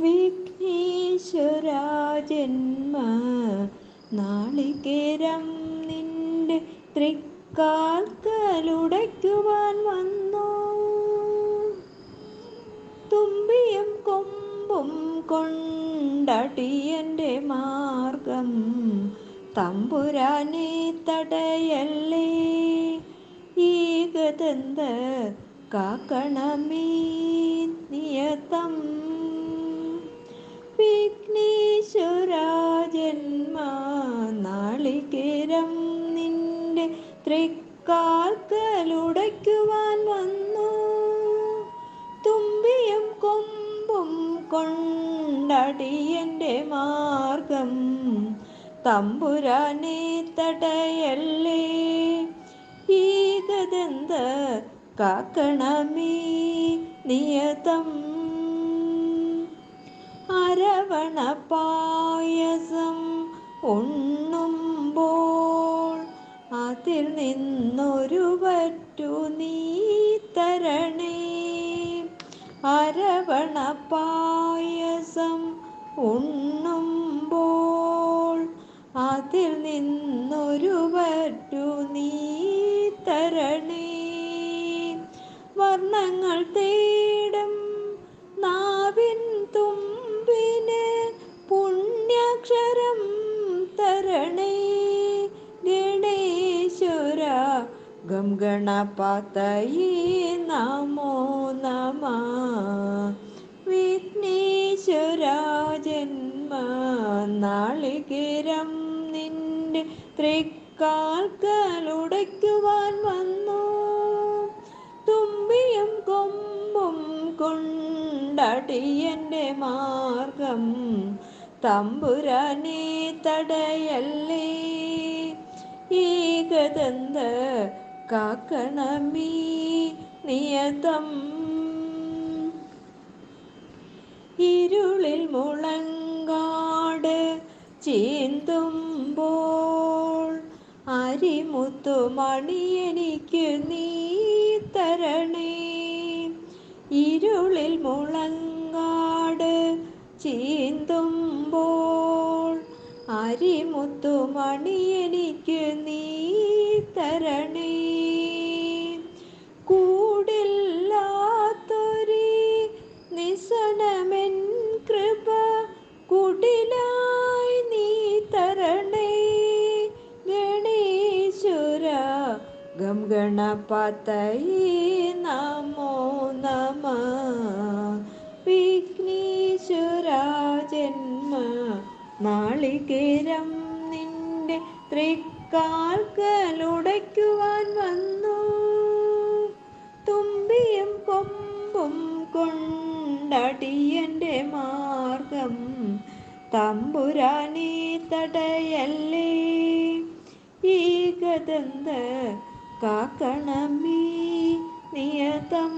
വിഘ്നേശ്വരാജന്മ നാളികേരം നിന്റെ തൃക്കാൽക്കലുടയ്ക്കുവാൻ വന്നു. തുമ്പിയും കൊമ്പും കൊണ്ടടിയന്റെ മാർഗം തമ്പുരാനെ തടയല്ലേ. ഈകതന്ത കാക്കണമേ നിയതം തൃക്കാൽക്കലുടയ്ക്കുവാൻ വന്നു. തുമ്പിയും കൊമ്പും കൊണ്ടടിയന്റെ മാർഗം. തമ്പുരാനെ തടയല്ലേ. ഈകദന്ത കാക്കണമേ നിയതം. അരവണ പായസം ഉണ്ണുമ്പോൾ അതിൽ നിന്നൊരു പറ്റു നീ തരണേ. അരവണ പായസം ഉണ്ണുമ്പോൾ അതിൽ നിന്നൊരു പറ്റു നീ തരണേ. വർണങ്ങൾ തേടും ഗം ഗണപതയേ നമോ നമ. വിഘ്നേശ്വരാജന്മ നാളികേരം നിന്റെ തൃക്കാൽക്കലുടയ്ക്കുവാൻ വന്നു. തുമ്പിയും കൊമ്പും കൊണ്ടടിയന്റെ മാർഗം തമ്പുരാനെ തടയല്ലേ. ഏകദന്ത കാക്കണമേ നിയതം. ഇരുളിൽ മുളങ്കാട് ചീന്തുമ്പോൾ അരിമുത്തുമണി എനിക്ക് നീ തരണേ. ഇരുളിൽ മുളങ്കാട് ചീന്തുമ്പോൾ അരിമുത്തുമണി എനിക്ക് നീ തരണേ. ഗം ഗണപതയേ നമോ നമ. വിഘ്നേശ്വര ജന്മ നാളികേരം നിന്റെ തൃക്കാൽക്കലുടയ്ക്കുവാൻ വന്നു. തുമ്പിയും കൊമ്പും കൊണ്ടടിയന്റെ മാർഗം തമ്പുരാനീ തടയല്ലേ. ഏകദന്ത കാക്കണമേ നിയതം